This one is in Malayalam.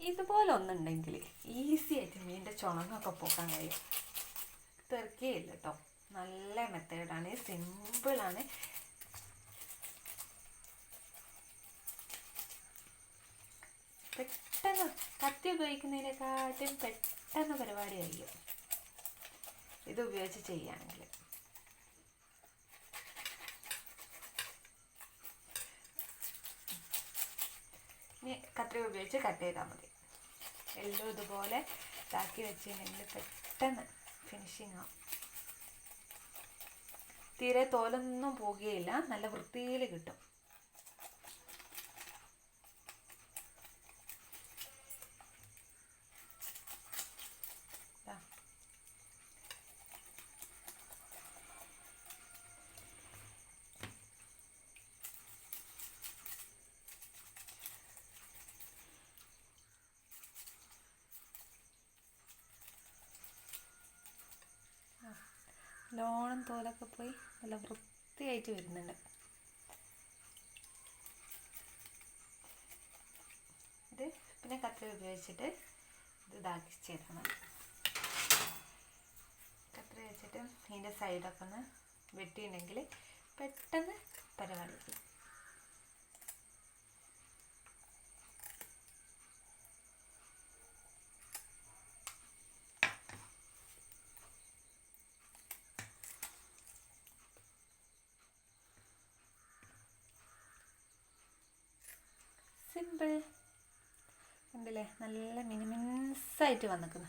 ഇതുപോലെ ഒന്നുണ്ടെങ്കിൽ ഈസി ആയിട്ട് മീന്റെ ചുണങ്ങൊക്കെ പോക്കാൻ കഴിയും. തെറുക്കേയില്ല കേട്ടോ നല്ല മെത്തേഡാണ് സിമ്പിളാണ് പെട്ടെന്ന് കത്തി ഉപയോഗിക്കുന്നതിനെക്കാട്ടും പെട്ടെന്ന് പരിപാടി കഴിയും ഇത് ഉപയോഗിച്ച് ചെയ്യുകയാണെങ്കിൽ കത്രിക ഉപയോഗിച്ച് കട്ട് ചെയ്താൽ മതി. എല്ലാം ഇതുപോലെ ഇതാക്കി വെച്ച് കഴിഞ്ഞാൽ പെട്ടെന്ന് ഫിനിഷിങ് ആവും. തീരെ തോലൊന്നും പോകുകയില്ല നല്ല വൃത്തിയിൽ കിട്ടും. ലോണം തോലൊക്കെ പോയി നല്ല വൃത്തിയായിട്ട് വരുന്നുണ്ട്. ഇത് പിന്നെ കത്രിക ഉപയോഗിച്ചിട്ട് ഇത് ഇതാക്കി ചെയ്താൽ കത്തി വെച്ചിട്ട് ഇതിന്റെ സൈഡൊക്കെ ഒന്ന് വെട്ടിയിട്ടുണ്ടെങ്കിൽ പെട്ടെന്ന് പരിപാടി ചെയ്യും സിമ്പിൾ ഉണ്ടല്ലേ നല്ല മിനിമിൻസായിട്ട് വന്നിക്കുന്നു.